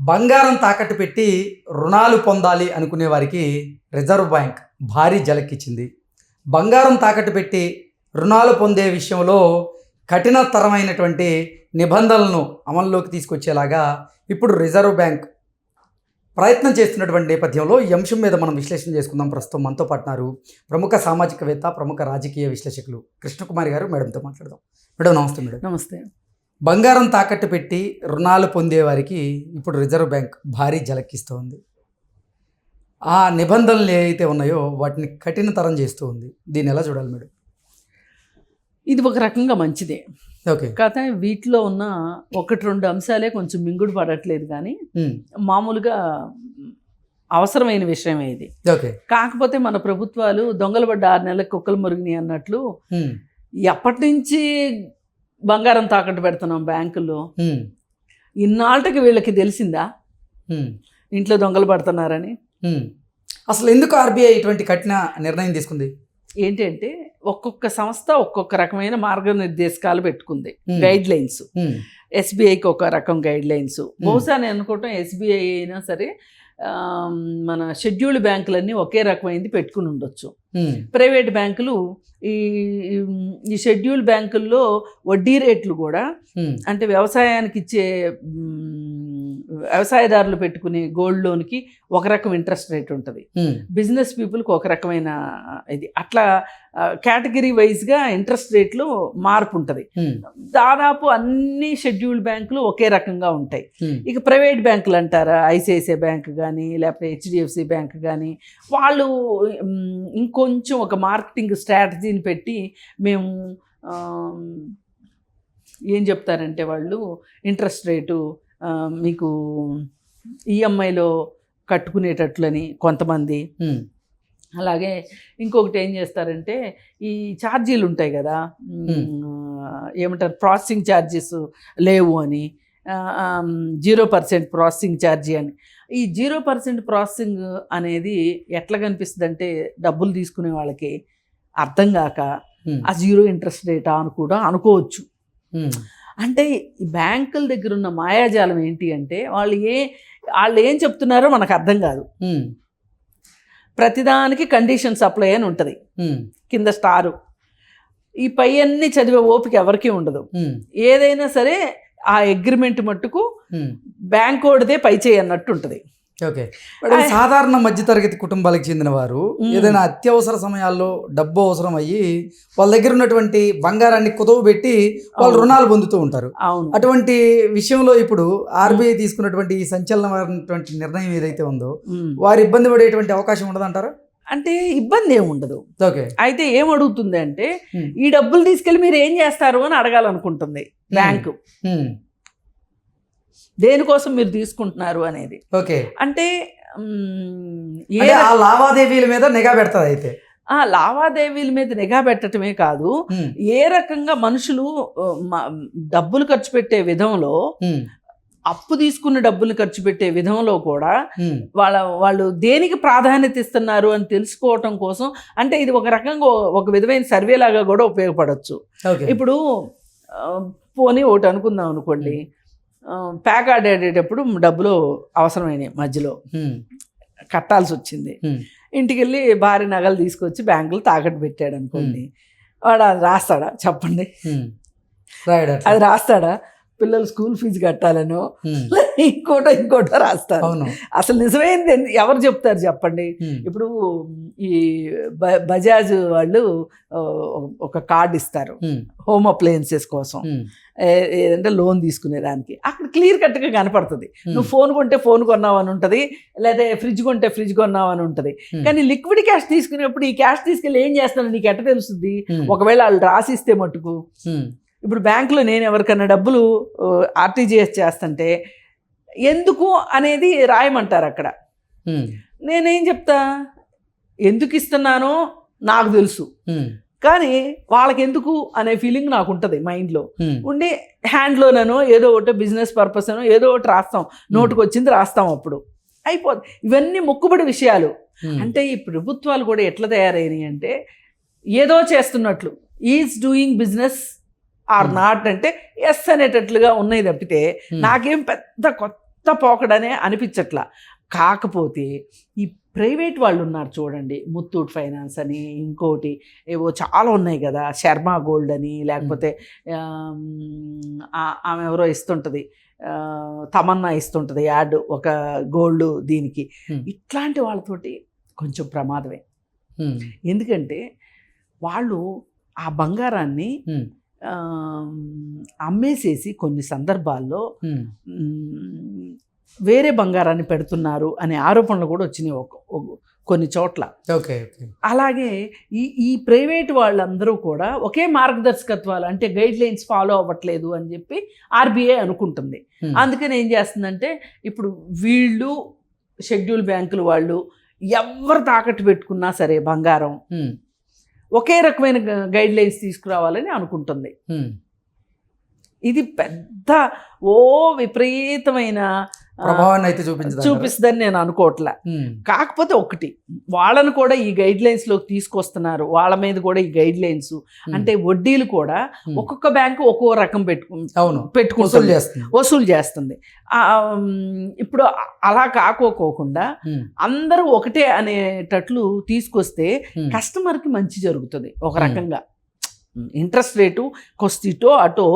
బంగారం తాకట్టు పెట్టి రుణాలు పొందాలి అనుకునే వారికి రిజర్వ్ బ్యాంక్ భారీ జలకిచ్చింది. బంగారం తాకట్టు పెట్టి రుణాలు పొందే విషయంలో కఠినతరమైనటువంటి నిబంధనలను అమల్లోకి తీసుకొచ్చేలాగా ఇప్పుడు రిజర్వ్ బ్యాంక్ ప్రయత్నం చేస్తున్నటువంటి నేపథ్యంలో ఈ అంశం మీద మనం విశ్లేషణ చేసుకుందాం. ప్రస్తుతం మనతో పాటున్నారు ప్రముఖ సామాజికవేత్త ప్రముఖ రాజకీయ విశ్లేషకులు కృష్ణకుమారి గారు. మేడంతో మాట్లాడదాం. మేడం నమస్తే మేడం. నమస్తే. బంగారం తాకట్టు పెట్టి రుణాలు పొందే వారికి ఇప్పుడు రిజర్వ్ బ్యాంక్ భారీ జలకిస్తోంది ఆ నిబంధనలు ఏవైతే ఉన్నాయో వాటిని కఠినతరం చేస్తూ ఉంది. దీన్ని ఎలా చూడాలి మేడం? ఇది ఒక రకంగా మంచిదే. ఓకే. కాకపోతే వీటిలో ఉన్న ఒకటి రెండు అంశాలే కొంచెం మింగుడు పడట్లేదు కానీ మామూలుగా అవసరమైన విషయమే ఇది. ఓకే. కాకపోతే మన ప్రభుత్వాలు దొంగలు పడ్డ ఆరు నెలలకు కుక్కలు మురిగినాయి అన్నట్లు ఎప్పటి నుంచి బంగారం తాకట్టు పెడుతున్నాం బ్యాంకుల్లో. ఇన్నాళ్ళకి వీళ్ళకి తెలిసిందా? ఇంట్లో దొంగలు పడుతున్నారని. అసలు ఎందుకు ఆర్బీఐ ఇటువంటి కఠిన నిర్ణయం తీసుకుంది? ఏంటంటే ఒక్కొక్క సంస్థ ఒక్కొక్క రకమైన మార్గనిర్దేశకాలు పెట్టుకుంది. గైడ్ లైన్స్ ఎస్బీఐకి ఒక రకం గైడ్ లైన్స్ బహుశా నేను అనుకోవటం ఎస్బీఐ అయినా సరే మన షెడ్యూల్డ్ బ్యాంకులన్నీ ఒకే రకమైంది పెట్టుకుని ఉండొచ్చు. ప్రైవేట్ బ్యాంకులు ఈ ఈ షెడ్యూల్డ్ బ్యాంకుల్లో వడ్డీ రేట్లు కూడా అంటే వ్యవసాయానికి ఇచ్చే వ్యవసాయదారులు పెట్టుకునే గోల్డ్ లోన్కి ఒక రకం ఇంట్రెస్ట్ రేట్ ఉంటుంది. బిజినెస్ పీపుల్కి ఒక రకమైన ఇది అట్లా కేటగిరీ వైజ్గా ఇంట్రెస్ట్ రేట్లో మార్పు ఉంటుంది. దాదాపు అన్ని షెడ్యూల్డ్ బ్యాంకులు ఒకే రకంగా ఉంటాయి. ఇక ప్రైవేట్ బ్యాంకులు అంటారా? ఐసిఐసిఐ బ్యాంక్ కానీ లేకపోతే హెచ్డిఎఫ్సి బ్యాంక్ కానీ వాళ్ళు ఇంకొంచెం ఒక మార్కెటింగ్ స్ట్రాటజీని పెట్టి మేము ఏం చెప్తారంటే వాళ్ళు ఇంట్రెస్ట్ రేటు మీకు ఈఎంఐలో కట్టుకునేటట్లని కొంతమంది. అలాగే ఇంకొకటి ఏం చేస్తారంటే ఈ ఛార్జీలు ఉంటాయి కదా ఏమంటారు ప్రాసెసింగ్ ఛార్జెస్ లేవు అని జీరో పర్సెంట్ ప్రాసెసింగ్ ఛార్జీ అని. ఈ జీరో పర్సెంట్ ప్రాసెసింగ్ అనేది ఎట్లా కనిపిస్తుంది అంటే డబ్బులు తీసుకునే వాళ్ళకి అర్థం కాక ఆ జీరో ఇంట్రెస్ట్ రేటా అని కూడా అనుకోవచ్చు. అంటే ఈ బ్యాంకుల దగ్గర ఉన్న మాయాజాలం ఏంటి అంటే వాళ్ళు ఏ వాళ్ళు ఏం చెప్తున్నారో మనకు అర్థం కాదు. ప్రతిదానికి కండిషన్స్ అప్లై అని ఉంటుంది. కింద స్టారు. ఈ పై అన్ని చదివే ఓపిక ఎవరికీ ఉండదు. ఏదైనా సరే ఆ అగ్రిమెంట్ మట్టుకు. బ్యాంక్ ఓడిదే పై చేయి అన్నట్టు ఉంటుంది. ఓకే. సాధారణ మధ్యతరగతి కుటుంబాలకు చెందిన వారు. ఏదైనా అత్యవసర సమయాల్లో డబ్బు అవసరం అయ్యి వాళ్ళ దగ్గర ఉన్నటువంటి బంగారాన్ని కుదవ పెట్టి వాళ్ళు. రుణాలు పొందుతూ ఉంటారు. అటువంటి విషయంలో ఇప్పుడు ఆర్బీఐ తీసుకున్నటువంటి ఈ సంచలనమైనటువంటి నిర్ణయం ఏదైతే ఉందో. వారు ఇబ్బంది పడేటువంటి అవకాశం ఉండదంటారా? అంటే ఇబ్బంది ఏమి ఉండదు. ఓకే. అయితే ఏం అడుగుతుంది అంటే ఈ డబ్బులు తీసుకెళ్ళి మీరు ఏం చేస్తారు అని అడగాలనుకుంటుంది బ్యాంకు. దేనికోసం మీరు తీసుకుంటున్నారు అనేది. ఓకే. అంటే ఏ ఆ లావాదేవీల మీద నిఘా పెడతాది అయితే. ఆ లావాదేవీల మీద నిఘా పెట్టడమే కాదు ఏ రకంగా మనుషులు డబ్బులు ఖర్చు పెట్టే విధంలో అప్పు తీసుకున్న డబ్బులు ఖర్చు పెట్టే విధంలో కూడా వాళ్ళ వాళ్ళు దేనికి ప్రాధాన్యత ఇస్తున్నారు అని తెలుసుకోవటం కోసం అంటే ఇది ఒక రకంగా ఒక విధమైన సర్వే లాగా కూడా ఉపయోగపడవచ్చు ఇప్పుడు పోనీ ఒకటి అనుకుందాం అనుకోండి. ప్యాక్ ఆడేటప్పుడు డబ్బులు అవసరమైనాయి మధ్యలో. కట్టాల్సి వచ్చింది. ఇంటికి వెళ్ళి భారీ నగలు తీసుకొచ్చి బ్యాంకులో తాకట్టు పెట్టాడు అనుకోండి. వాడు అది రాస్తాడా? చెప్పండి. అది రాస్తాడా? పిల్లలు స్కూల్ ఫీజు కట్టాలనో ఇంకోటో ఇంకోటో రాస్తారు. అసలు నిజమైంది ఎవరు చెప్తారు చెప్పండి? ఇప్పుడు ఈ బజాజ్ వాళ్ళు ఒక కార్డు ఇస్తారు. హోమ్. అప్లయన్సెస్ కోసం. ఏదంటే లోన్ తీసుకునేదానికి అక్కడ క్లియర్ కట్గా కనపడుతుంది. నువ్వు ఫోన్ కొంటే ఫోన్ కొన్నావు అని ఉంటుంది లేదా ఫ్రిడ్జ్ కొంటే ఫ్రిడ్జ్ కొన్నావు అని ఉంటుంది కానీ లిక్విడ్ క్యాష్ తీసుకునేప్పుడు ఈ క్యాష్ తీసుకెళ్ళి ఏం చేస్తాను నీకు ఎట్ట తెలుస్తుంది ఒకవేళ వాళ్ళు రాసిస్తే మట్టుకు. ఉమ్, ఇప్పుడు బ్యాంకులో నేను ఎవరికన్నా డబ్బులు ఆర్టీజీఎస్ చేస్తుంటే ఎందుకు అనేది రాయమంటారు అక్కడ. నేనేం చెప్తా? ఎందుకు ఇస్తున్నానో నాకు తెలుసు. కానీ వాళ్ళకి ఎందుకు అనే ఫీలింగ్ నాకు ఉంటుంది మైండ్లో ఉండి హ్యాండ్లోనో ఏదో ఒకటి బిజినెస్ పర్పస్ అనో ఏదో ఒకటి రాస్తాం. నోటుకు వచ్చింది రాస్తాం అప్పుడు. అయిపోద్ది. ఇవన్నీ మొక్కుబడి విషయాలు. అంటే ఈ ప్రభుత్వాలు కూడా ఎట్లా తయారైనాయి అంటే ఏదో చేస్తున్నట్లు. Is doing business or Hmm. Not అంటే ఎస్ అనేటట్లుగా ఉన్నాయి తప్పితే ఉమ్, నాకేం పెద్ద కొత్త పోకడనే అనిపించట్లా. కాకపోతే ఈ ప్రైవేట్ వాళ్ళు ఉన్నారు చూడండి ముత్తూట్ ఫైనాన్స్ అని ఇంకోటి ఏవో చాలా ఉన్నాయి కదా శర్మ గోల్డ్ అని లేకపోతే ఆమ్, ఆ- ఆమె ఎవరో ఇస్తుంటుంది తమన్నా ఇస్తుంటుంది యాడ్ ఒక గోల్డ్ దీనికి. Hmm. ఇట్లాంటి వాళ్ళతోటి కొంచెం ప్రమాదమే. ఎందుకంటే వాళ్ళు ఆ బంగారాన్ని అమ్మేసేసి కొన్ని సందర్భాల్లో వేరే బంగారాన్ని పెడుతున్నారు అనే ఆరోపణలు కూడా వచ్చినాయి కొన్ని చోట్ల. ఓకే అలాగే ఈ ఈ ప్రైవేట్ వాళ్ళందరూ కూడా ఒకే మార్గదర్శకత్వాలు అంటే గైడ్ లైన్స్ ఫాలో అవ్వట్లేదు అని చెప్పి ఆర్బీఐ అనుకుంటుంది. అందుకని ఏం చేస్తుందంటే ఇప్పుడు వీళ్ళు షెడ్యూల్ బ్యాంకులు వాళ్ళు ఎవరు తాకట్టు పెట్టుకున్నా సరే బంగారం ఒకే రకమైన గైడ్ లైన్స్ తీసుకురావాలని అనుకుంటుంది. ఇది పెద్ద ఓ విపరీతమైన ప్రభావాన్ని అయితే చూపించదు చూపిస్తుందని నేను అనుకోవట్లే. కాకపోతే ఒకటి వాళ్ళను కూడా ఈ గైడ్ లైన్స్లోకి తీసుకొస్తున్నారు. వాళ్ళ మీద కూడా ఈ గైడ్ లైన్స్ అంటే వడ్డీలు కూడా. ఒక్కొక్క బ్యాంకు ఒక్కో రకం పెట్టుకు అవును. వసూలు పెట్టుకుంటుంది చేస్తుంది. వసూలు చేస్తుంది. ఇప్పుడు అలా కాకోకోకుండా అందరూ ఒకటే అనేటట్లు తీసుకొస్తే ఉమ్, కస్టమర్కి మంచి జరుగుతుంది ఒక. రకంగా. ఇంట్రెస్ట్ రేటు కొస్తిటో అటో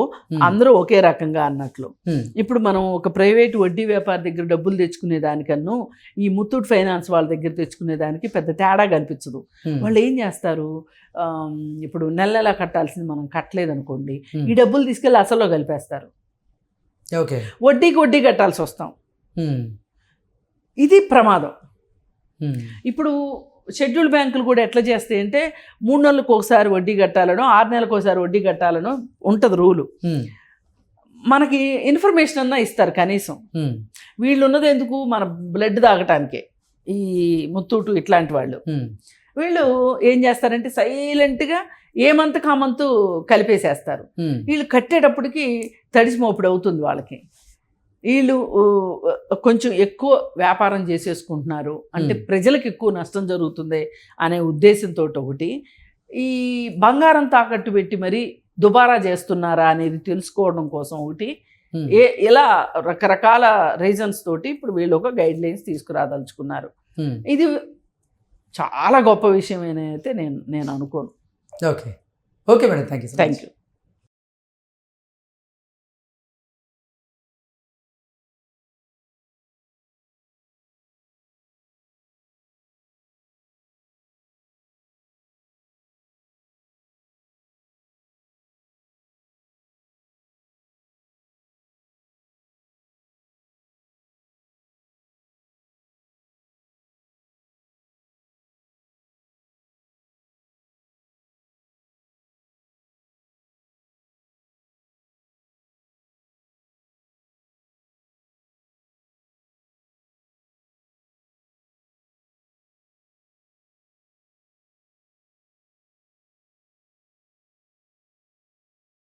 అందరూ ఒకే రకంగా అన్నట్లు. ఇప్పుడు మనం ఒక ప్రైవేట్ వడ్డీ వ్యాపారి దగ్గర డబ్బులు తెచ్చుకునే దానికన్నా ఈ ముత్తూట్ ఫైనాన్స్ వాళ్ళ దగ్గర తెచ్చుకునే దానికి పెద్ద తేడా కనిపించదు. వాళ్ళు ఏం చేస్తారు? ఇప్పుడు నెల నెల కట్టాల్సింది మనం కట్టలేదు అనుకోండి ఈ డబ్బులు తీసుకెళ్ళి అసల్లో కలిపేస్తారు. ఓకే. వడ్డీకి వడ్డీ కట్టాల్సి వస్తాం. ఇది ప్రమాదం. ఇప్పుడు షెడ్యూల్ బ్యాంకులు కూడా ఎట్లా చేస్తాయి అంటే మూడు నెలలకు ఒకసారి వడ్డీ కట్టాలనో ఆరు నెలలకు ఒకసారి వడ్డీ కట్టాలనో ఉంటుంది రూలు. మనకి ఇన్ఫర్మేషన్ అన్నా ఇస్తారు కనీసం. వీళ్ళు ఉన్నది ఎందుకు? మన బ్లడ్ తాగటానికే. ఈ ముత్తూటు ఇట్లాంటి వాళ్ళు. వీళ్ళు ఏం చేస్తారంటే సైలెంట్గా ఏ మంత్ కామంతు కలిపేసేస్తారు. వీళ్ళు కట్టేటప్పటికి తడిసి మోపుడు అవుతుంది వాళ్ళకి. వీళ్ళు కొంచెం ఎక్కువ వ్యాపారం చేసేసుకుంటున్నారు. అంటే. ప్రజలకు ఎక్కువ నష్టం జరుగుతుంది అనే ఉద్దేశంతో ఒకటి. ఈ బంగారం తాకట్టు పెట్టి మరి దుబారా చేస్తున్నారా అనేది తెలుసుకోవడం కోసం ఒకటి. ఏ ఇలా రకరకాల రీజన్స్ తోటి ఇప్పుడు వీళ్ళు ఒక గైడ్ లైన్స్ తీసుకురాదలుచుకున్నారు. ఇది చాలా గొప్ప విషయం అయితే నేను నేను అనుకోను. Okay. Okay madam. Thank you thank you